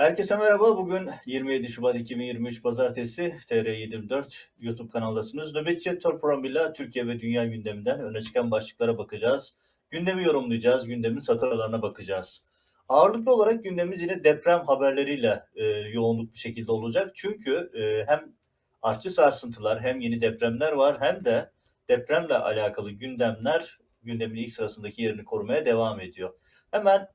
Herkese merhaba. Bugün 27 Şubat 2023 Pazartesi TR724 YouTube kanaldasınız. Nöbetçi Editör programıyla Türkiye ve dünya gündeminden öne çıkan başlıklara bakacağız. Gündemi yorumlayacağız, gündemin satır aralarına bakacağız. Ağırlıklı olarak gündemimiz yine deprem haberleriyle e, yoğunluk bir şekilde olacak. Çünkü e, hem artçı sarsıntılar hem yeni depremler var hem de depremle alakalı gündemler gündemin ilk sırasındaki yerini korumaya devam ediyor. Hemen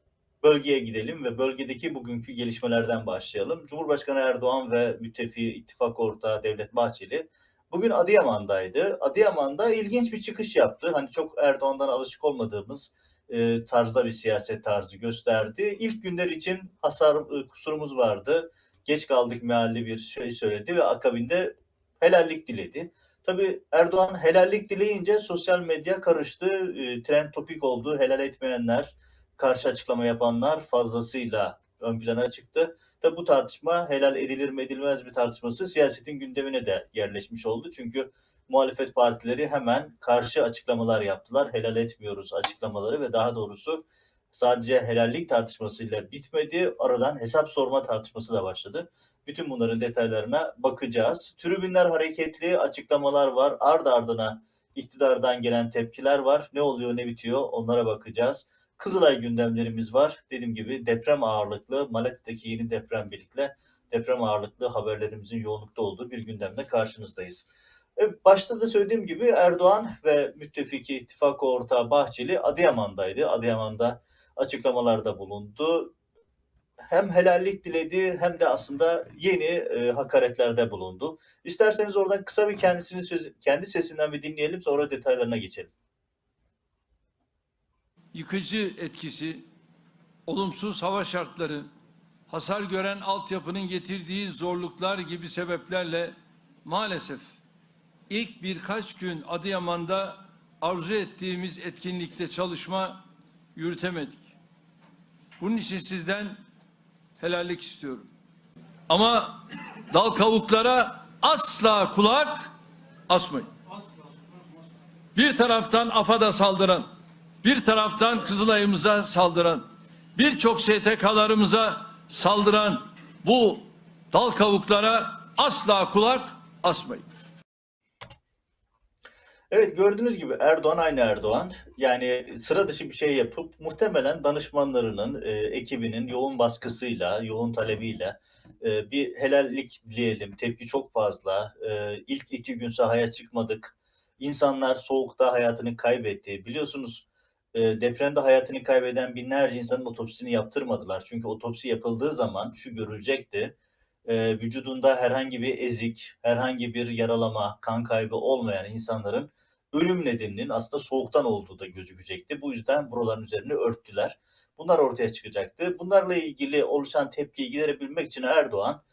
bölgeye gidelim ve bölgedeki bugünkü gelişmelerden başlayalım. Cumhurbaşkanı Erdoğan ve müttefiği ittifak ortağı Devlet Bahçeli bugün Adıyaman'daydı. Adıyaman'da ilginç bir çıkış yaptı. Hani çok Erdoğan'dan alışık olmadığımız e, tarzda bir siyaset tarzı gösterdi. İlk günler için hasar e, kusurumuz vardı. Geç kaldık mealli bir şey söyledi ve akabinde helallik diledi. Tabii Erdoğan helallik dileyince sosyal medya karıştı. E, trend topik oldu. Helal etmeyenler, karşı açıklama yapanlar fazlasıyla ön plana çıktı. Tabi bu tartışma helal edilir mi edilmez mi tartışması siyasetin gündemine de yerleşmiş oldu. Çünkü muhalefet partileri hemen karşı açıklamalar yaptılar. Helal etmiyoruz açıklamaları ve daha doğrusu sadece helallik tartışmasıyla bitmedi. Aradan hesap sorma tartışması da başladı. Bütün bunların detaylarına bakacağız. Tribünler hareketli, açıklamalar var. Ard ardına iktidardan gelen tepkiler var. Ne oluyor, ne bitiyor onlara bakacağız. Kızılay gündemlerimiz var. Dediğim gibi deprem ağırlıklı, Malatya'daki yeni deprem birlikte deprem ağırlıklı haberlerimizin yoğunlukta olduğu bir gündemle karşınızdayız. Evet, başta da söylediğim gibi Erdoğan ve müttefiki ittifak ortağı Bahçeli Adıyaman'daydı. Adıyaman'da açıklamalarda bulundu. Hem helallik diledi hem de aslında yeni e, hakaretlerde bulundu. İsterseniz oradan kısa bir kendisinin söz, kendi sesinden bir dinleyelim sonra detaylarına geçelim yıkıcı etkisi, olumsuz hava şartları, hasar gören altyapının getirdiği zorluklar gibi sebeplerle maalesef ilk birkaç gün Adıyaman'da arzu ettiğimiz etkinlikte çalışma yürütemedik. Bunun için sizden helallik istiyorum. Ama dal kavuklara asla kulak asmayın. Bir taraftan AFAD'a saldıran, bir taraftan Kızılay'ımıza saldıran, birçok STK'larımıza saldıran bu dal kavuklara asla kulak asmayın. Evet gördüğünüz gibi Erdoğan aynı Erdoğan. Yani sıra dışı bir şey yapıp muhtemelen danışmanlarının, e, ekibinin yoğun baskısıyla, yoğun talebiyle e, bir helallik dileyelim. Tepki çok fazla. E, ilk iki gün sahaya çıkmadık. İnsanlar soğukta hayatını kaybetti. Biliyorsunuz e, depremde hayatını kaybeden binlerce insanın otopsisini yaptırmadılar. Çünkü otopsi yapıldığı zaman şu görülecekti. E, vücudunda herhangi bir ezik, herhangi bir yaralama, kan kaybı olmayan insanların ölüm nedeninin aslında soğuktan olduğu da gözükecekti. Bu yüzden buraların üzerine örttüler. Bunlar ortaya çıkacaktı. Bunlarla ilgili oluşan tepkiyi giderebilmek için Erdoğan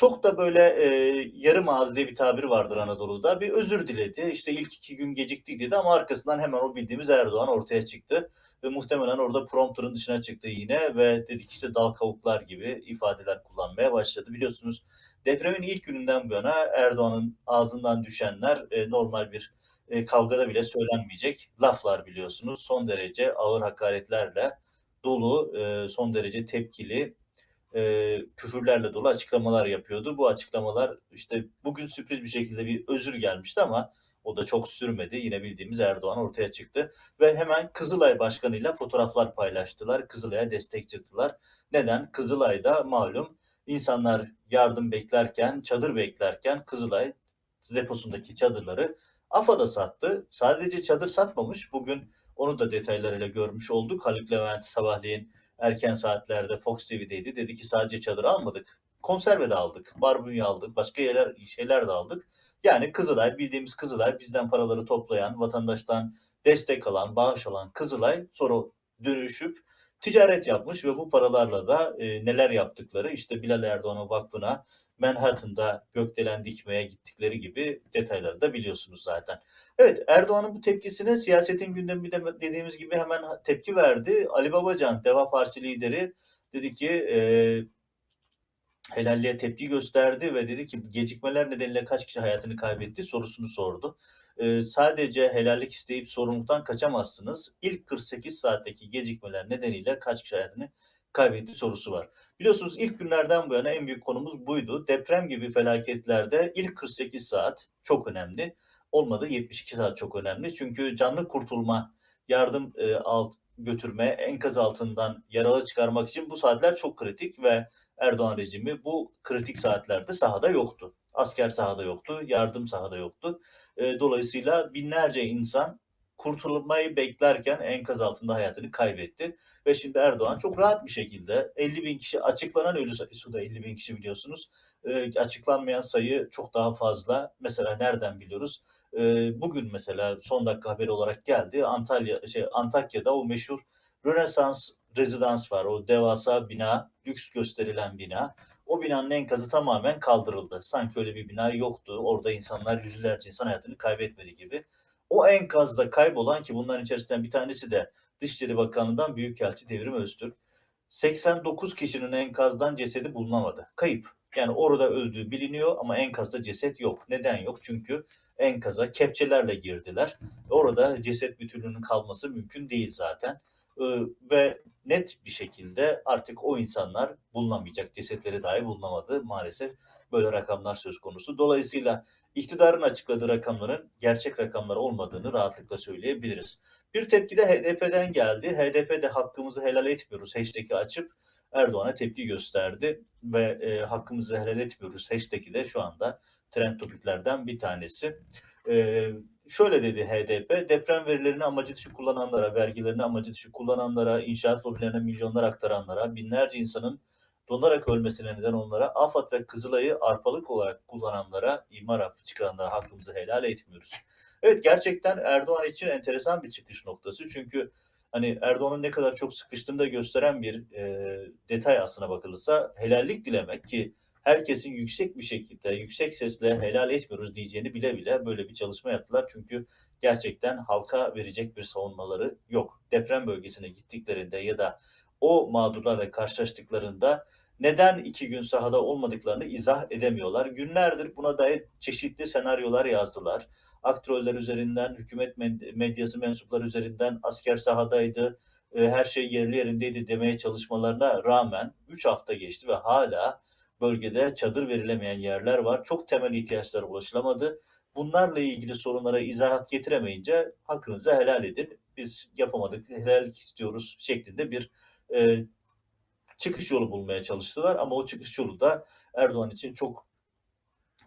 çok da böyle e, yarım ağız diye bir tabir vardır Anadolu'da. Bir özür diledi. İşte ilk iki gün geciktik dedi ama arkasından hemen o bildiğimiz Erdoğan ortaya çıktı. Ve muhtemelen orada prompterın dışına çıktı yine ve dedik işte dal kavuklar gibi ifadeler kullanmaya başladı. Biliyorsunuz depremin ilk gününden bu yana Erdoğan'ın ağzından düşenler e, normal bir e, kavgada bile söylenmeyecek laflar biliyorsunuz. Son derece ağır hakaretlerle dolu, e, son derece tepkili e, küfürlerle dolu açıklamalar yapıyordu. Bu açıklamalar işte bugün sürpriz bir şekilde bir özür gelmişti ama o da çok sürmedi. Yine bildiğimiz Erdoğan ortaya çıktı ve hemen Kızılay Başkanı'yla fotoğraflar paylaştılar. Kızılay'a destek çıktılar. Neden? Kızılay'da malum insanlar yardım beklerken, çadır beklerken Kızılay deposundaki çadırları AFAD'a sattı. Sadece çadır satmamış. Bugün onu da detaylarıyla görmüş olduk. Haluk Levent sabahleyin erken saatlerde Fox TV'deydi. Dedi ki sadece çadır almadık. Konserve de aldık. Barbunya aldık. Başka yerler, şeyler de aldık. Yani Kızılay bildiğimiz Kızılay bizden paraları toplayan, vatandaştan destek alan, bağış alan Kızılay sonra dönüşüp ticaret yapmış ve bu paralarla da e, neler yaptıkları işte Bilal Erdoğan'ın vakfına Manhattan'da gökdelen dikmeye gittikleri gibi detayları da biliyorsunuz zaten. Evet Erdoğan'ın bu tepkisine siyasetin gündemi de dediğimiz gibi hemen tepki verdi. Ali Babacan Deva Partisi lideri dedi ki e, helalliğe tepki gösterdi ve dedi ki gecikmeler nedeniyle kaç kişi hayatını kaybetti sorusunu sordu. E, sadece helallik isteyip sorumluluktan kaçamazsınız. İlk 48 saatteki gecikmeler nedeniyle kaç kişi hayatını kaybetti sorusu var. Biliyorsunuz ilk günlerden bu yana en büyük konumuz buydu. Deprem gibi felaketlerde ilk 48 saat çok önemli. Olmadı 72 saat çok önemli. Çünkü canlı kurtulma, yardım e, alt götürme, enkaz altından yaralı çıkarmak için bu saatler çok kritik ve Erdoğan rejimi bu kritik saatlerde sahada yoktu. Asker sahada yoktu, yardım sahada yoktu. E, dolayısıyla binlerce insan kurtulmayı beklerken enkaz altında hayatını kaybetti. Ve şimdi Erdoğan çok rahat bir şekilde 50 bin kişi açıklanan ölü sayısı da 50 bin kişi biliyorsunuz. E, açıklanmayan sayı çok daha fazla. Mesela nereden biliyoruz? E, bugün mesela son dakika haberi olarak geldi. Antalya şey Antakya'da o meşhur Rönesans rezidans var. O devasa bina, lüks gösterilen bina. O binanın enkazı tamamen kaldırıldı. Sanki öyle bir bina yoktu. Orada insanlar yüzlerce insan hayatını kaybetmedi gibi. O enkazda kaybolan ki bunların içerisinden bir tanesi de Dışişleri Bakanlığı'ndan Büyükelçi Devrim Öztürk. 89 kişinin enkazdan cesedi bulunamadı. Kayıp. Yani orada öldüğü biliniyor ama enkazda ceset yok. Neden yok? Çünkü enkaza kepçelerle girdiler. Orada ceset bütünlüğünün kalması mümkün değil zaten. Ee, ve net bir şekilde artık o insanlar bulunamayacak. Cesetleri dahi bulunamadı. Maalesef böyle rakamlar söz konusu. Dolayısıyla iktidarın açıkladığı rakamların gerçek rakamlar olmadığını rahatlıkla söyleyebiliriz. Bir tepki de HDP'den geldi. HDP de hakkımızı helal etmiyoruz hashtag'i açıp Erdoğan'a tepki gösterdi ve e, hakkımızı helal etmiyoruz hashtag'i de şu anda trend topiklerden bir tanesi. E, şöyle dedi HDP, deprem verilerini amacı dışı kullananlara, vergilerini amacı dışı kullananlara, inşaat lobilerine milyonlar aktaranlara, binlerce insanın donarak ölmesine neden onlara, AFAD ve Kızılay'ı arpalık olarak kullananlara, imar affı çıkaranlara hakkımızı helal etmiyoruz. Evet gerçekten Erdoğan için enteresan bir çıkış noktası. Çünkü hani Erdoğan'ın ne kadar çok sıkıştığını da gösteren bir e, detay aslına bakılırsa helallik dilemek ki herkesin yüksek bir şekilde, yüksek sesle helal etmiyoruz diyeceğini bile bile böyle bir çalışma yaptılar. Çünkü gerçekten halka verecek bir savunmaları yok. Deprem bölgesine gittiklerinde ya da o mağdurlarla karşılaştıklarında neden iki gün sahada olmadıklarını izah edemiyorlar. Günlerdir buna dair çeşitli senaryolar yazdılar. Aktroller üzerinden, hükümet medyası mensupları üzerinden asker sahadaydı, e, her şey yerli yerindeydi demeye çalışmalarına rağmen 3 hafta geçti ve hala bölgede çadır verilemeyen yerler var. Çok temel ihtiyaçlara ulaşılamadı. Bunlarla ilgili sorunlara izahat getiremeyince hakkınızı helal edin. Biz yapamadık, helallik istiyoruz şeklinde bir e, çıkış yolu bulmaya çalıştılar. Ama o çıkış yolu da Erdoğan için çok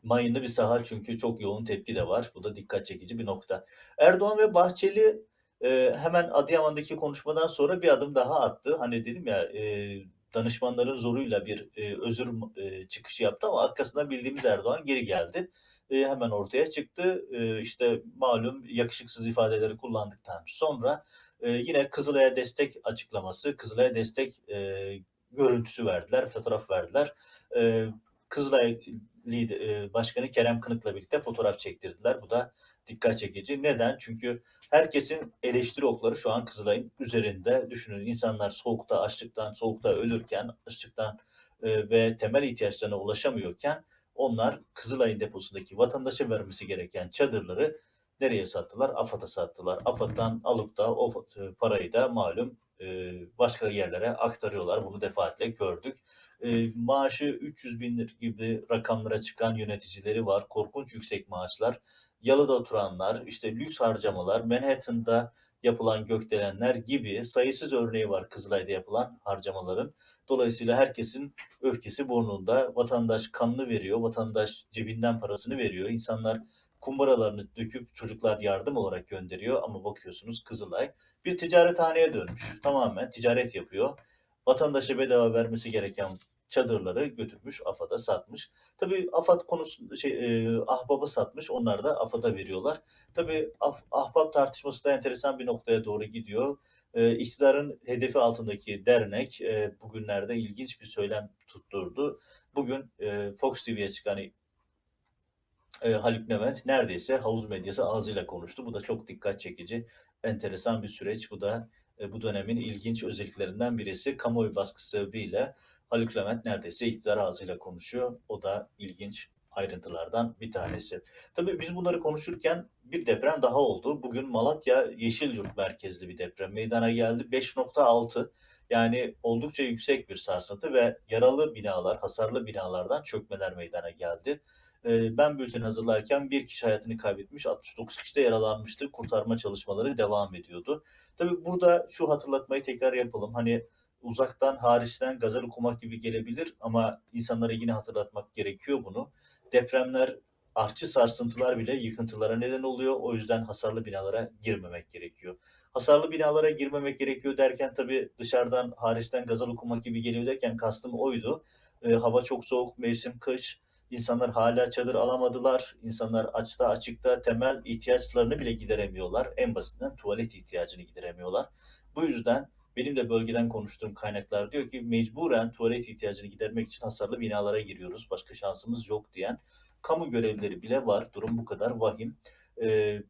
mayınlı bir saha çünkü çok yoğun tepki de var. Bu da dikkat çekici bir nokta. Erdoğan ve Bahçeli e, hemen Adıyaman'daki konuşmadan sonra bir adım daha attı. Hani dedim ya e, danışmanların zoruyla bir e, özür e, çıkışı yaptı ama arkasından bildiğimiz Erdoğan geri geldi. E, hemen ortaya çıktı. E, işte malum yakışıksız ifadeleri kullandıktan sonra e, yine Kızılay'a destek açıklaması, Kızılay'a destek e, görüntüsü verdiler, fotoğraf verdiler. E, Kızılay lider, Başkanı Kerem Kınık'la birlikte fotoğraf çektirdiler. Bu da dikkat çekici. Neden? Çünkü herkesin eleştiri okları şu an Kızılay'ın üzerinde. Düşünün insanlar soğukta, açlıktan, soğukta ölürken, açlıktan e, ve temel ihtiyaçlarına ulaşamıyorken onlar Kızılay'ın deposundaki vatandaşa vermesi gereken çadırları nereye sattılar? AFAD'a sattılar. AFAD'dan alıp da o e, parayı da malum başka yerlere aktarıyorlar. Bunu defaatle gördük. E, maaşı 300 bin gibi rakamlara çıkan yöneticileri var. Korkunç yüksek maaşlar. Yalıda oturanlar, işte lüks harcamalar, Manhattan'da yapılan gökdelenler gibi sayısız örneği var Kızılay'da yapılan harcamaların. Dolayısıyla herkesin öfkesi burnunda. Vatandaş kanını veriyor, vatandaş cebinden parasını veriyor. İnsanlar kumbaralarını döküp çocuklar yardım olarak gönderiyor ama bakıyorsunuz Kızılay bir ticarethaneye dönmüş. Tamamen ticaret yapıyor. Vatandaşa bedava vermesi gereken çadırları götürmüş AFAD'a satmış. Tabii AFAD konusu şey e, Ahbap'a satmış. Onlar da AFAD'a veriyorlar. Tabii ah, Ahbap tartışması da enteresan bir noktaya doğru gidiyor. E, iktidarın hedefi altındaki dernek e, bugünlerde ilginç bir söylem tutturdu. Bugün e, Fox TV'ye çıkan e, Haluk Levent neredeyse havuz medyası ağzıyla konuştu. Bu da çok dikkat çekici, enteresan bir süreç. Bu da e, bu dönemin ilginç özelliklerinden birisi. Kamuoyu baskısı sebebiyle Haluk Levent neredeyse iktidar ağzıyla konuşuyor. O da ilginç ayrıntılardan bir tanesi. Tabii biz bunları konuşurken bir deprem daha oldu. Bugün Malatya Yeşilyurt merkezli bir deprem meydana geldi. 5.6 Yani oldukça yüksek bir sarsıntı ve yaralı binalar, hasarlı binalardan çökmeler meydana geldi. Eee, ben bülteni hazırlarken bir kişi hayatını kaybetmiş, 69 kişi de yaralanmıştı. Kurtarma çalışmaları devam ediyordu. Tabii burada şu hatırlatmayı tekrar yapalım. Hani uzaktan, hariçten gazel okumak gibi gelebilir ama insanlara yine hatırlatmak gerekiyor bunu. Depremler, artçı sarsıntılar bile yıkıntılara neden oluyor. O yüzden hasarlı binalara girmemek gerekiyor. Hasarlı binalara girmemek gerekiyor derken tabii dışarıdan, hariçten gazel okumak gibi geliyor derken kastım oydu. Eee, hava çok soğuk, mevsim kış. İnsanlar hâlâ çadır alamadılar. İnsanlar açta açıkta temel ihtiyaçlarını bile gideremiyorlar. En basitinden tuvalet ihtiyacını gideremiyorlar. Bu yüzden benim de bölgeden konuştuğum kaynaklar diyor ki mecburen tuvalet ihtiyacını gidermek için hasarlı binalara giriyoruz. Başka şansımız yok diyen kamu görevlileri bile var. Durum bu kadar vahim. Eee,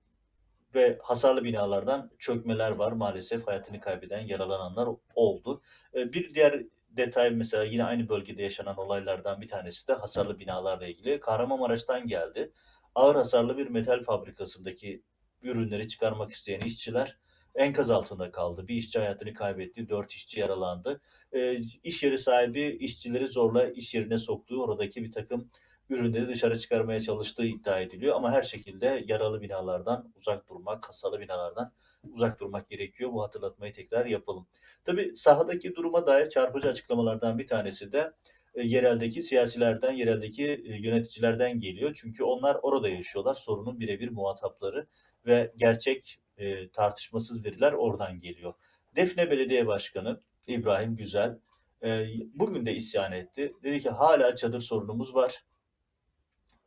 ve hasarlı binalardan çökmeler var. Maalesef hayatını kaybeden, yaralananlar oldu. Bir diğer detay mesela yine aynı bölgede yaşanan olaylardan bir tanesi de hasarlı binalarla ilgili. Kahramanmaraş'tan geldi. Ağır hasarlı bir metal fabrikasındaki ürünleri çıkarmak isteyen işçiler enkaz altında kaldı. Bir işçi hayatını kaybetti, 4 işçi yaralandı. Eee, iş yeri sahibi işçileri zorla iş yerine soktuğu, oradaki birtakım ürünleri dışarı çıkarmaya çalıştığı iddia ediliyor ama her şekilde yaralı binalardan uzak durmak, hasarlı binalardan uzak durmak gerekiyor. Bu hatırlatmayı tekrar yapalım. Tabii sahadaki duruma dair çarpıcı açıklamalardan bir tanesi de, eee, yereldeki siyasilerden, yereldeki, eee, yöneticilerden geliyor. Çünkü onlar orada yaşıyorlar. Sorunun birebir muhatapları ve gerçek, eee, tartışmasız veriler oradan geliyor. Defne Belediye Başkanı İbrahim Güzel, bugün de isyan etti. Dedi ki "Hâlâ çadır sorunumuz var.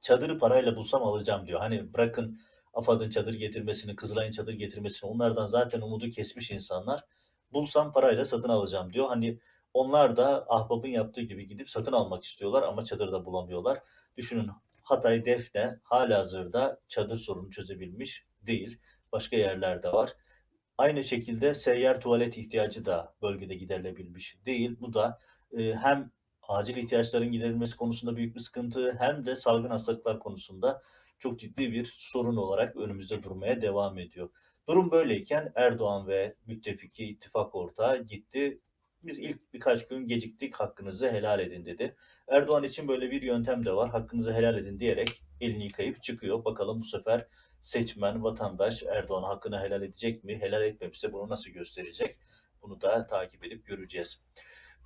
Çadırı parayla bulsam alacağım." diyor. Hani bırakın AFAD'ın çadır getirmesini, Kızılay'ın çadır getirmesini, onlardan zaten umudu kesmiş insanlar. "Bulsam parayla satın alacağım." diyor. Hani onlar da ahbabın yaptığı gibi gidip satın almak istiyorlar ama çadır da bulamıyorlar. Düşünün Hatay, Defne hâlihazırda çadır sorunu çözebilmiş değil. Başka yerler de var. Aynı şekilde seyyar tuvalet ihtiyacı da bölgede giderilebilmiş değil. Bu da, eee, hem acil ihtiyaçların giderilmesi konusunda büyük bir sıkıntı hem de salgın hastalıklar konusunda çok ciddi bir sorun olarak önümüzde durmaya devam ediyor. Durum böyleyken Erdoğan ve müttefiki, ittifak ortağı gitti. "Biz ilk birkaç gün geciktik, hakkınızı helal edin." dedi. Erdoğan için böyle bir yöntem de var. "Hakkınızı helal edin." diyerek elini yıkayıp çıkıyor. Bakalım bu sefer seçmen, vatandaş Erdoğan'a hakkını helal edecek mi? Helal etmemişse bunu nasıl gösterecek? Bunu da takip edip göreceğiz.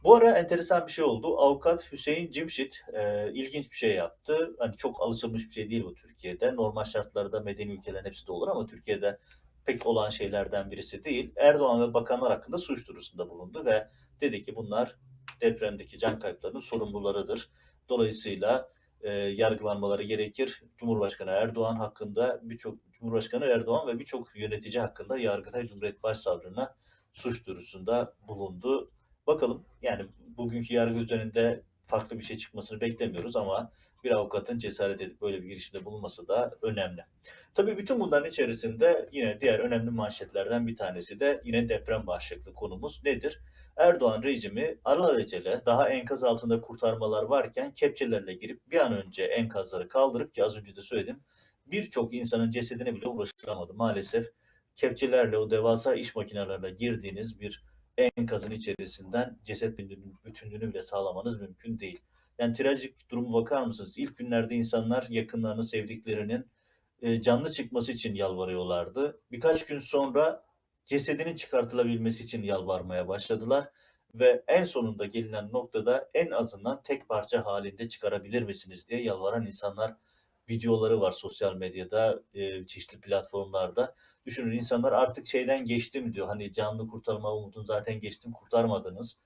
Bu ara enteresan bir şey oldu. Avukat Hüseyin Cimşit, eee, ilginç bir şey yaptı. Hani çok alışılmış bir şey değil bu Türkiye'de. Normal şartlarda medeni ülkelerin hepsinde olur ama Türkiye'de pek olan şeylerden birisi değil. Erdoğan ve bakanlar hakkında suç duyurusunda bulundu ve dedi ki bunlar depremdeki can kayıplarının sorumlularıdır. Dolayısıyla, eee, yargılanmaları gerekir. Cumhurbaşkanı Erdoğan hakkında birçok Cumhurbaşkanı Erdoğan ve birçok yönetici hakkında Yargıtay Cumhuriyet Başsavcılığına suç duyurusunda bulundu. Bakalım, yani bugünkü yargı üzerinde farklı bir şey çıkmasını beklemiyoruz ama bir avukatın cesaret edip böyle bir girişimde bulunması da önemli. Tabii bütün bunların içerisinde yine diğer önemli manşetlerden bir tanesi de yine deprem başlıklı konumuz nedir? Erdoğan rejimi alelacele daha enkaz altında kurtarmalar varken kepçelerle girip bir an önce enkazları kaldırıp ki az önce de söyledim, birçok insanın cesedine bile ulaşılamadı. Maalesef kepçelerle, o devasa iş makinelerle girdiğiniz bir enkazın içerisinden ceset bütünlüğünü bile sağlamanız mümkün değil. Yani trajik duruma bakar mısınız? İlk günlerde insanlar yakınlarını, sevdiklerinin, eee, canlı çıkması için yalvarıyorlardı. Birkaç gün sonra cesedinin çıkartılabilmesi için yalvarmaya başladılar ve en sonunda gelinen noktada en azından tek parça hâlinde çıkarabilir misiniz diye yalvaran insanlar videoları var sosyal medyada, eee, çeşitli platformlarda. Düşünün insanlar artık şeyden geçtim diyor, hani canlı kurtarma umudunu zaten geçtim, kurtarmadınız.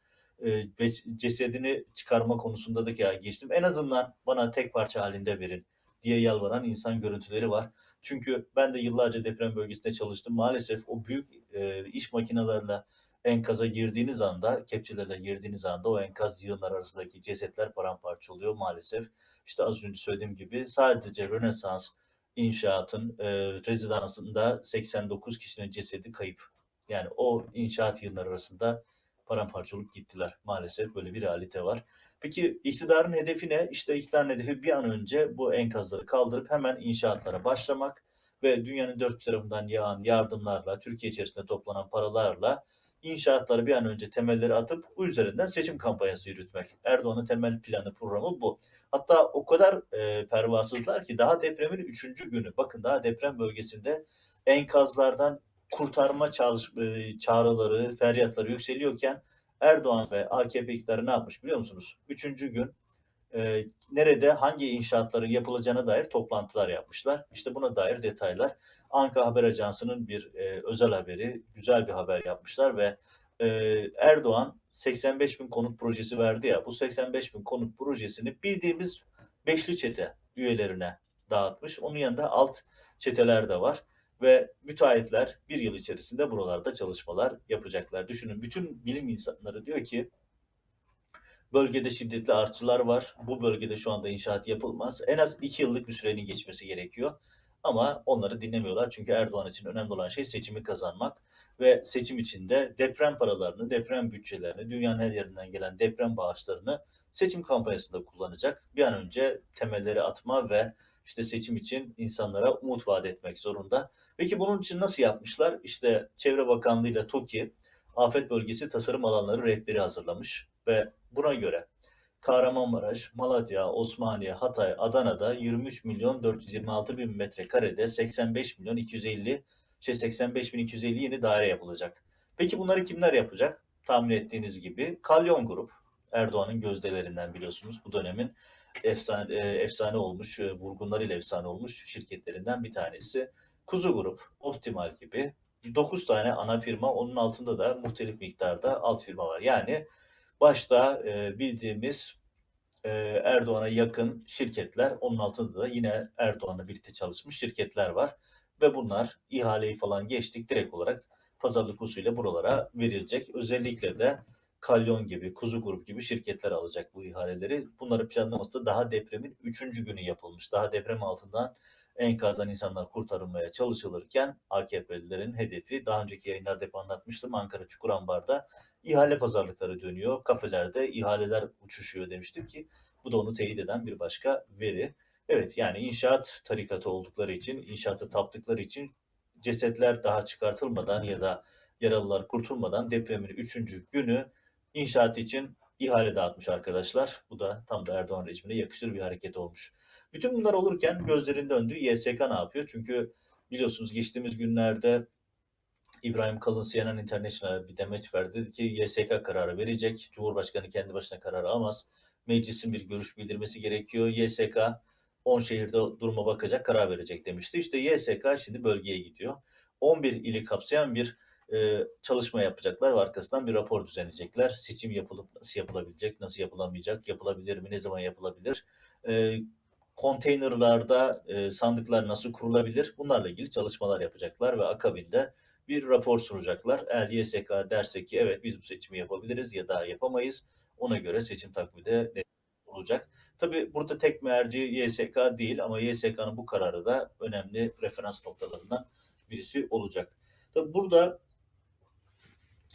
Ve cesedini çıkarma konusunda da ya geçtim. En azından bana tek parça hâlinde verin diye yalvaran insan görüntüleri var. Çünkü ben de yıllarca deprem bölgesinde çalıştım. Maalesef o büyük, eee, iş makinelerle enkaza girdiğiniz anda, kepçelerle girdiğiniz anda o enkaz yığınları arasındaki cesetler paramparça oluyor maalesef. İşte az önce söylediğim gibi sadece Rönesans İnşaat'ın, eee, rezidansında 89 kişinin cesedi kayıp. Yani o inşaat yığınları arasında paramparça olup gittiler. Maalesef böyle bir realite var. Peki iktidarın hedefi ne? İşte iktidarın hedefi bir an önce bu enkazları kaldırıp hemen inşaatlara başlamak ve dünyanın dört tarafından yağan yardımlarla, Türkiye içerisinde toplanan paralarla inşaatları bir an önce temelleri atıp bu üzerinden seçim kampanyası yürütmek. Erdoğan'ın temel planı, programı bu. Hatta o kadar e, pervasızlar ki daha depremin üçüncü günü, bakın daha deprem bölgesinde enkazlardan kurtarma çalış, e, çağrıları, feryatları yükseliyorken Erdoğan ve AKP iktidarı ne yapmış biliyor musunuz? Üçüncü gün e, nerede hangi inşaatların yapılacağına dair toplantılar yapmışlar. İşte buna dair detaylar. Anka Haber Ajansı'nın bir e, özel haberi, güzel bir haber yapmışlar ve e, Erdoğan 85 bin konut projesi verdi ya, bu 85 bin konut projesini bildiğimiz beşli çete üyelerine dağıtmış. Onun yanında alt çeteler de var ve müteahhitler bir yıl içerisinde buralarda çalışmalar yapacaklar. Düşünün bütün bilim insanları diyor ki Bölgede şiddetli artçılar var. Bu bölgede şu anda inşaat yapılmaz. En az iki yıllık bir sürenin geçmesi gerekiyor. Ama onları dinlemiyorlar. Çünkü Erdoğan için önemli olan şey seçimi kazanmak. Ve seçim içinde deprem paralarını, deprem bütçelerini, dünyanın her yerinden gelen deprem bağışlarını seçim kampanyasında kullanacak. Bir an önce temelleri atma ve işte seçim için insanlara umut vaat etmek zorunda. Peki bunun için nasıl yapmışlar? İşte Çevre Bakanlığı ile TOKİ afet bölgesi tasarım alanları rehberi hazırlamış ve buna göre Kahramanmaraş, Malatya, Osmaniye, Hatay, Adana'da 23 milyon 426 bin metrekarede 85 milyon 250 şey 85 bin 250 yeni daire yapılacak. Peki bunları kimler yapacak? Tahmin ettiğiniz gibi Kalyon Grup, Erdoğan'ın gözdelerinden biliyorsunuz bu dönemin efsane, e, efsane olmuş, e, vurgunlarıyla efsane olmuş şirketlerinden bir tanesi. Kuzu Grup, Optimal gibi 9 tane ana firma, onun altında da muhtelif miktarda alt firma var. Yani başta e, bildiğimiz e, Erdoğan'a yakın şirketler, onun altında da yine Erdoğan'la birlikte çalışmış şirketler var. Ve bunlar ihaleyi falan geçtik direkt olarak pazarlık usulüyle buralara verilecek. Özellikle de Kalyon gibi, Kuzu Grup gibi şirketler alacak bu ihaleleri. Bunları planlaması da daha depremin 3. günü yapılmış. Daha deprem altından enkazdan insanlar kurtarılmaya çalışılırken AKP'lilerin hedefi daha önceki yayınlarda hep anlatmıştım Ankara Çukurambar'da ihale pazarlıkları dönüyor. Kafelerde ihaleler uçuşuyor demiştim ki bu da onu teyit eden bir başka veri. Evet yani inşaat tarikatı oldukları için, inşaatı taptıkları için cesetler daha çıkartılmadan ya da yaralılar kurtulmadan depremin 3. günü inşaat için ihale dağıtmış arkadaşlar. Bu da tam da Erdoğan rejimine yakışır bir hareket olmuş. Bütün bunlar olurken gözlerin döndüğü YSK ne yapıyor? Çünkü biliyorsunuz geçtiğimiz günlerde İbrahim Kalın CNN International'a bir demeç verdi. Dedi ki YSK kararı verecek. Cumhurbaşkanı kendi başına karar alamaz. Meclisin bir görüş bildirmesi gerekiyor. YSK 10 şehirde duruma bakacak karar verecek demişti. İşte YSK şimdi bölgeye gidiyor. 11 ili kapsayan bir e, çalışma yapacaklar ve arkasından bir rapor düzenleyecekler. Seçim yapılıp nasıl yapılabilecek, nasıl yapılamayacak, yapılabilir mi, ne zaman yapılabilir, e, konteynerlarda e, sandıklar nasıl kurulabilir bunlarla ilgili çalışmalar yapacaklar ve akabinde bir rapor sunacaklar. Eğer YSK derse ki evet biz bu seçimi yapabiliriz ya da yapamayız ona göre seçim takvimi de olacak. Tabi burada tek merci YSK değil ama YSK'nın bu kararı da önemli referans noktalarından birisi olacak. Tabi burada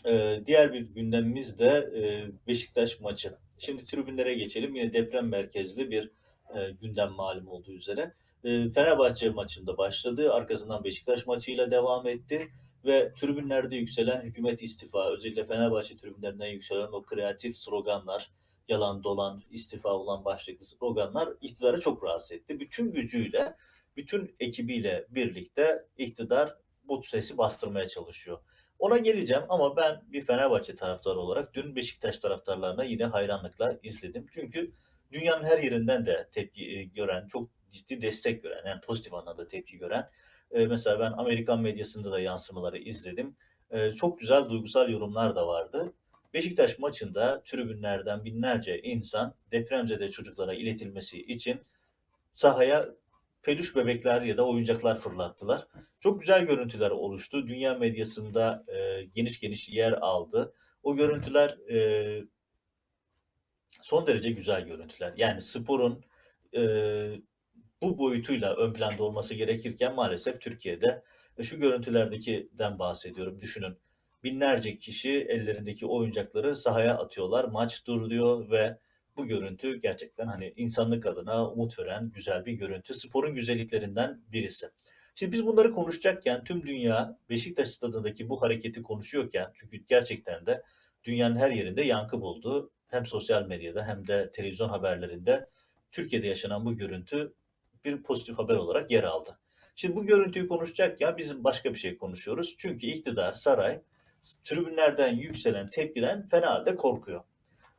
e, diğer bir gündemimiz de e, Beşiktaş maçı. Şimdi tribünlere geçelim. Yine deprem merkezli bir e, gündem malum olduğu üzere. E, Fenerbahçe maçında başladı. Arkasından Beşiktaş maçıyla devam etti. Ve tribünlerde yükselen hükümet istifa, özellikle Fenerbahçe tribünlerinden yükselen o kreatif sloganlar, yalan dolan, istifa olan başlıklı sloganlar iktidarı çok rahatsız etti. Bütün gücüyle, bütün ekibiyle birlikte iktidar bu sesi bastırmaya çalışıyor. Ona geleceğim ama ben bir Fenerbahçe taraftarı olarak dün Beşiktaş taraftarlarına yine hayranlıkla izledim. Çünkü dünyanın her yerinden de tepki e, gören, çok ciddi destek gören, yani pozitif anlamda tepki gören, e, mesela ben Amerikan medyasında da yansımaları izledim. E, çok güzel duygusal yorumlar da vardı. Beşiktaş maçında tribünlerden binlerce insan depremzede çocuklara iletilmesi için sahaya peluş bebekler ya da oyuncaklar fırlattılar. Çok güzel görüntüler oluştu. Dünya medyasında e, geniş geniş yer aldı. O görüntüler e, son derece güzel görüntüler. Yani sporun e, bu boyutuyla ön planda olması gerekirken maalesef Türkiye'de e, şu görüntülerdekinden bahsediyorum. Düşünün binlerce kişi ellerindeki oyuncakları sahaya atıyorlar. Maç duruyor ve bu görüntü gerçekten hani insanlık adına umut veren güzel bir görüntü. Sporun güzelliklerinden birisi. Şimdi biz bunları konuşacakken tüm dünya Beşiktaş stadındaki bu hareketi konuşuyorken çünkü gerçekten de dünyanın her yerinde yankı buldu. Hem sosyal medyada hem de televizyon haberlerinde Türkiye'de yaşanan bu görüntü bir pozitif haber olarak yer aldı. Şimdi bu görüntüyü konuşacakken biz başka bir şey konuşuyoruz. Çünkü iktidar, saray tribünlerden yükselen tepkiden fena halde korkuyor.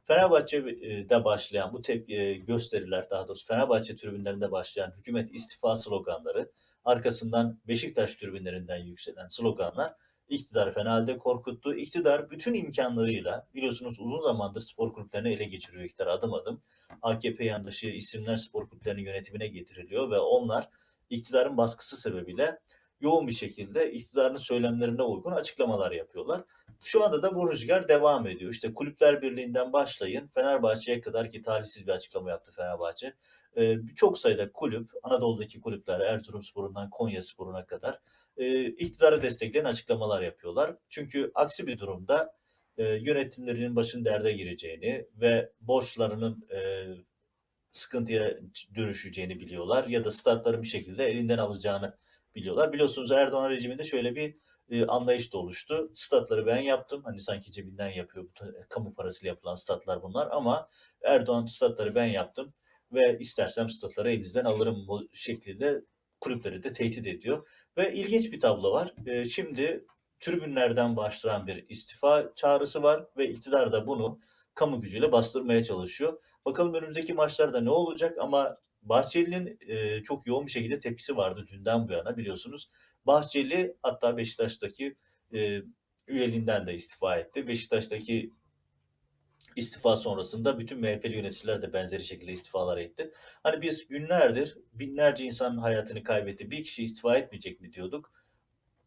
Fenerbahçe'de başlayan bu tepki e, gösteriler daha doğrusu Fenerbahçe tribünlerinde başlayan hükümet istifa sloganları arkasından Beşiktaş tribünlerinden yükselen sloganlar iktidarı fena halde korkuttu. İktidar bütün imkanlarıyla biliyorsunuz uzun zamandır spor kulüplerini ele geçiriyor iktidar adım adım. AKP yandaşı isimler spor kulüplerinin yönetimine getiriliyor ve onlar iktidarın baskısı sebebiyle yoğun bir şekilde iktidarın söylemlerine uygun açıklamalar yapıyorlar. Şu anda da bu rüzgar devam ediyor. İşte Kulüpler Birliği'nden başlayın. Fenerbahçe'ye kadar ki talihsiz bir açıklama yaptı Fenerbahçe. Ee, çok sayıda kulüp, Anadolu'daki kulüpler, Erzurumspor'undan Konyaspor'una kadar e, iktidarı destekleyen açıklamalar yapıyorlar. Çünkü aksi bir durumda e, yönetimlerinin başın derde gireceğini ve borçlarının e, sıkıntıya dönüşeceğini biliyorlar ya da statların bir şekilde elinden alacağını biliyorlar. Biliyorsunuz Erdoğan rejiminde şöyle bir e, anlayış da oluştu. Statları ben yaptım. Hani sanki cebinden yapıyor. Bu ta- kamu parasıyla yapılan statlar bunlar ama Erdoğan statları ben yaptım ve istersem statları elinizden alırım bu şekilde kulüpleri de tehdit ediyor. Ve ilginç bir tablo var. E, şimdi tribünlerden başlayan bir istifa çağrısı var ve iktidar da bunu kamu gücüyle bastırmaya çalışıyor. Bakalım önümüzdeki maçlarda ne olacak ama Bahçeli'nin e, çok yoğun bir şekilde tepkisi vardı dünden bu yana biliyorsunuz. Bahçeli hatta Beşiktaş'taki e, üyeliğinden de istifa etti. Beşiktaş'taki istifa sonrasında bütün MHP'li yöneticiler de benzeri şekilde istifalar etti. Hani biz günlerdir binlerce insanın hayatını kaybetti. Bir kişi istifa etmeyecek mi diyorduk.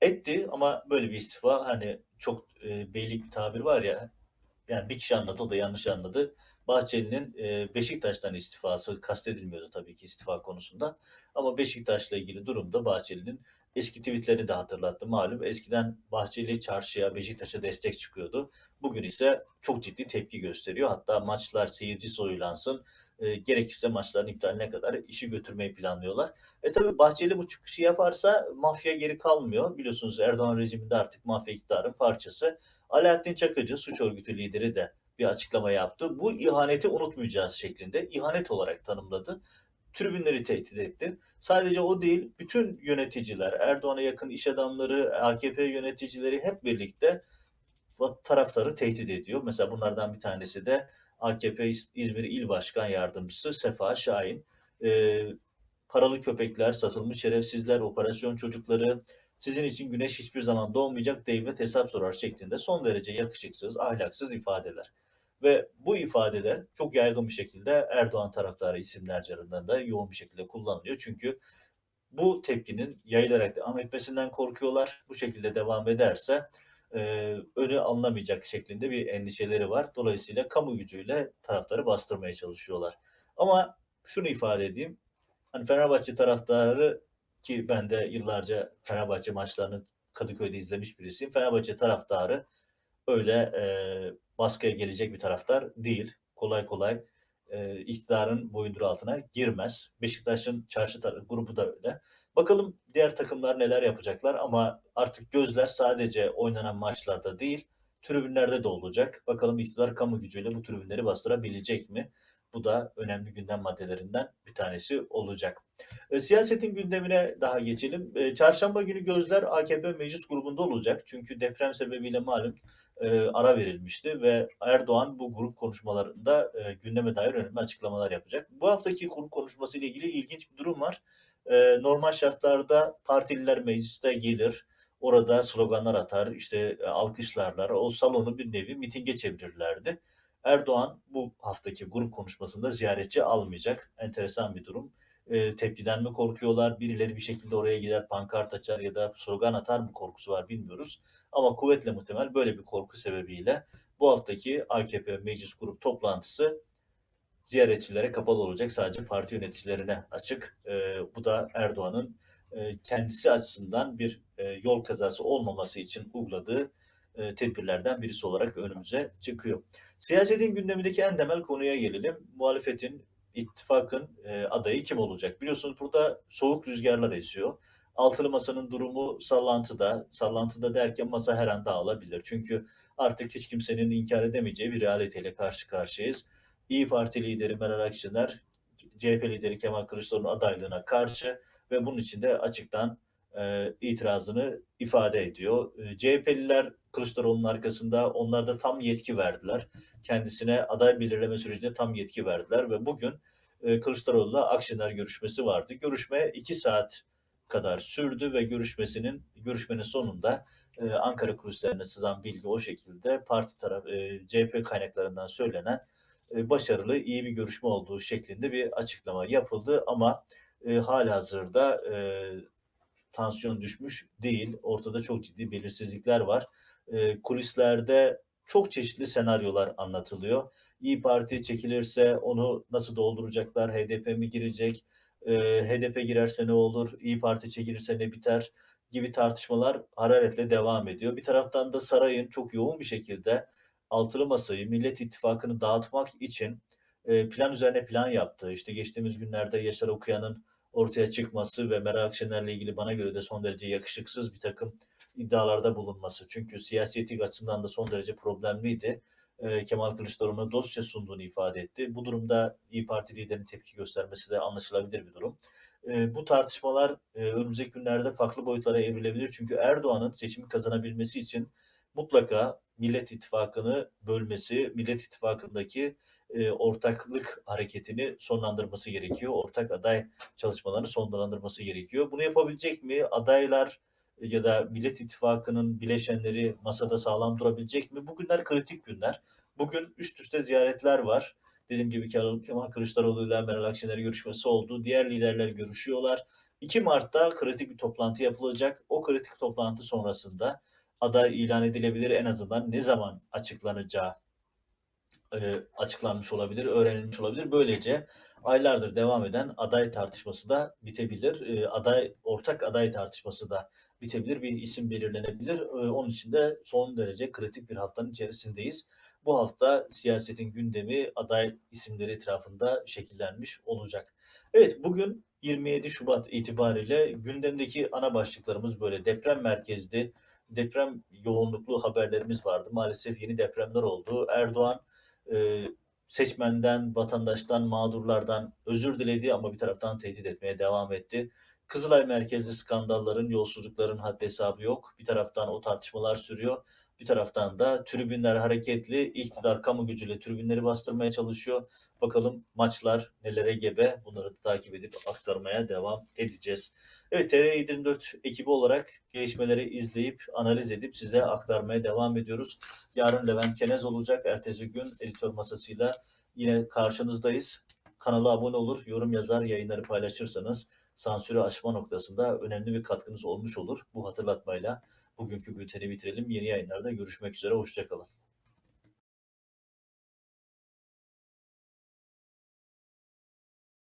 Etti ama böyle bir istifa hani çok e, beylik bir tabir var ya yani bir kişi anladı o da yanlış anladı. Bahçeli'nin e, Beşiktaş'tan istifası kastedilmiyordu tabii ki istifa konusunda. Ama Beşiktaş'la ilgili durumda Bahçeli'nin eski tweetlerini de hatırlattı. Malum eskiden Bahçeli çarşıya Beşiktaş'a destek çıkıyordu. Bugün ise çok ciddi tepki gösteriyor. Hatta maçlar seyirci soyulansın, e, gerekirse maçların iptaline kadar işi götürmeyi planlıyorlar. E tabii Bahçeli bu çıkışı yaparsa mafya geri kalmıyor. Biliyorsunuz Erdoğan rejiminde artık mafya iktidarın parçası. Alaaddin Çakıcı suç örgütü lideri de bir açıklama yaptı. Bu ihaneti unutmayacağız şeklinde ihanet olarak tanımladı. Tribünleri tehdit etti. Sadece o değil, bütün yöneticiler, Erdoğan'a yakın iş adamları, AKP yöneticileri hep birlikte taraftarı tehdit ediyor. Mesela bunlardan bir tanesi de AKP İz- İzmir İl Başkan Yardımcısı Sefa Şahin. Ee, paralı köpekler, satılmış şerefsizler, operasyon çocukları, sizin için güneş hiçbir zaman doğmayacak, devlet hesap sorar şeklinde son derece yakışıksız, ahlaksız ifadeler. Ve bu ifadeler çok yaygın bir şekilde Erdoğan taraftarı isimlercerinden de yoğun bir şekilde kullanılıyor. Çünkü bu tepkinin yayılarak devam etmesinden korkuyorlar. Bu şekilde devam ederse e, önü alınamayacak şeklinde bir endişeleri var. Dolayısıyla kamu gücüyle taraftarı bastırmaya çalışıyorlar. Ama şunu ifade edeyim. Hani Fenerbahçe taraftarı ki ben de yıllarca Fenerbahçe maçlarını Kadıköy'de izlemiş birisiyim. Fenerbahçe taraftarı öyle e, baskıya gelecek bir taraftar değil. Kolay kolay e, iktidarın boyunduruğu altına girmez. Beşiktaş'ın çarşı tar- grubu da öyle. Bakalım diğer takımlar neler yapacaklar ama artık gözler sadece oynanan maçlarda değil, tribünlerde de olacak. Bakalım iktidar kamu gücüyle bu tribünleri bastırabilecek mi? Bu da önemli gündem maddelerinden bir tanesi olacak. E, siyasetin gündemine daha geçelim. E, çarşamba günü gözler AKP meclis grubunda olacak. Çünkü deprem sebebiyle malum e, ara verilmişti ve Erdoğan bu grup konuşmalarında gündeme dair önemli açıklamalar yapacak. Bu haftaki grup konuşması ile ilgili ilginç bir durum var. Normal şartlarda partililer mecliste gelir, orada sloganlar atar, işte alkışlarlar, o salonu bir nevi mitinge çevirirlerdi. Erdoğan bu haftaki grup konuşmasında ziyaretçi almayacak. Enteresan bir durum. E, tepkiden mi korkuyorlar? Birileri bir şekilde oraya gider, pankart açar ya da slogan atar mı korkusu var bilmiyoruz. Ama kuvvetle muhtemel böyle bir korku sebebiyle bu haftaki AKP meclis grup toplantısı ziyaretçilere kapalı olacak. Sadece parti yöneticilerine açık. E, bu da Erdoğan'ın e, kendisi açısından bir e, yol kazası olmaması için uyguladığı e, tedbirlerden birisi olarak önümüze çıkıyor. Siyasetin gündemindeki en temel konuya gelelim. Muhalefetin, ittifakın e, adayı kim olacak? Biliyorsunuz burada soğuk rüzgarlar esiyor. Altılı Masa'nın durumu sallantıda. Sallantıda derken masa her an dağılabilir. Çünkü artık hiç kimsenin inkar edemeyeceği bir realiteyle karşı karşıyayız. İyi Parti lideri Meral Akşener, CHP lideri Kemal Kılıçdaroğlu'nun adaylığına karşı ve bunun için de açıktan e, itirazını ifade ediyor. E, CHP'liler Kılıçdaroğlu'nun arkasında onlar da tam yetki verdiler. Kendisine aday belirleme sürecinde tam yetki verdiler ve bugün e, Kılıçdaroğlu'la Akşener görüşmesi vardı. Görüşme iki saat kadar sürdü ve görüşmesinin görüşmenin sonunda e, Ankara kulislerine sızan bilgi o şekilde parti taraf e, CHP kaynaklarından söylenen e, başarılı iyi bir görüşme olduğu şeklinde bir açıklama yapıldı ama e, halihazırda e, tansiyon düşmüş değil. Ortada çok ciddi belirsizlikler var. E, kulislerde çok çeşitli senaryolar anlatılıyor. İyi Parti çekilirse onu nasıl dolduracaklar? HDP mi girecek? E, HDP girerse ne olur? İyi Parti çekilirse ne biter? Gibi tartışmalar hararetle devam ediyor. Bir taraftan da sarayın çok yoğun bir şekilde altılı masayı, Millet İttifakı'nı dağıtmak için e, plan üzerine plan yaptığı, işte geçtiğimiz günlerde Yaşar Okuyan'ın ortaya çıkması ve Meral Akşener'le ilgili bana göre de son derece yakışıksız bir takım iddialarda bulunması. Çünkü siyasi açısından da son derece problemliydi. E, Kemal Kılıçdaroğlu'na dosya sunduğunu ifade etti. Bu durumda İyi Parti liderinin tepki göstermesi de anlaşılabilir bir durum. E, bu tartışmalar e, önümüzdeki günlerde farklı boyutlara evrilebilir. Çünkü Erdoğan'ın seçimi kazanabilmesi için mutlaka Millet İttifakı'nı bölmesi, Millet İttifakı'ndaki ortaklık hareketini sonlandırması gerekiyor. Ortak aday çalışmalarını sonlandırması gerekiyor. Bunu yapabilecek mi? Adaylar ya da Millet İttifakı'nın bileşenleri masada sağlam durabilecek mi? Bugünler kritik günler. Bugün üst üste ziyaretler var. Dediğim gibi Kemal Kılıçdaroğlu ile Meral Akşener görüşmesi oldu. Diğer liderler görüşüyorlar. 2 Mart'ta kritik bir toplantı yapılacak. O kritik toplantı sonrasında aday ilan edilebilir. En azından ne zaman açıklanacağı e, açıklanmış olabilir, öğrenilmiş olabilir. Böylece aylardır devam eden aday tartışması da bitebilir. E, aday ortak aday tartışması da bitebilir. Bir isim belirlenebilir. E, onun için de son derece kritik bir haftanın içerisindeyiz. Bu hafta siyasetin gündemi aday isimleri etrafında şekillenmiş olacak. Evet bugün 27 Şubat itibariyle gündemdeki ana başlıklarımız böyle deprem merkezli, deprem yoğunluklu haberlerimiz vardı. Maalesef yeni depremler oldu. Erdoğan e, seçmenden, vatandaştan, mağdurlardan özür diledi ama bir taraftan tehdit etmeye devam etti. Kızılay merkezli skandalların, yolsuzlukların haddi hesabı yok. Bir taraftan o tartışmalar sürüyor. Bir taraftan da tribünler hareketli, iktidar kamu gücüyle tribünleri bastırmaya çalışıyor. Bakalım maçlar nelere gebe bunları takip edip aktarmaya devam edeceğiz. Evet TR24 ekibi olarak gelişmeleri izleyip analiz edip size aktarmaya devam ediyoruz. Yarın Levent Kenez olacak. Ertesi gün editör masasıyla yine karşınızdayız. Kanala abone olur, yorum yazar, yayınları paylaşırsanız sansürü aşma noktasında önemli bir katkınız olmuş olur. Bu hatırlatmayla bugünkü bülteni bitirelim. Yeni yayınlarda görüşmek üzere. Hoşçakalın.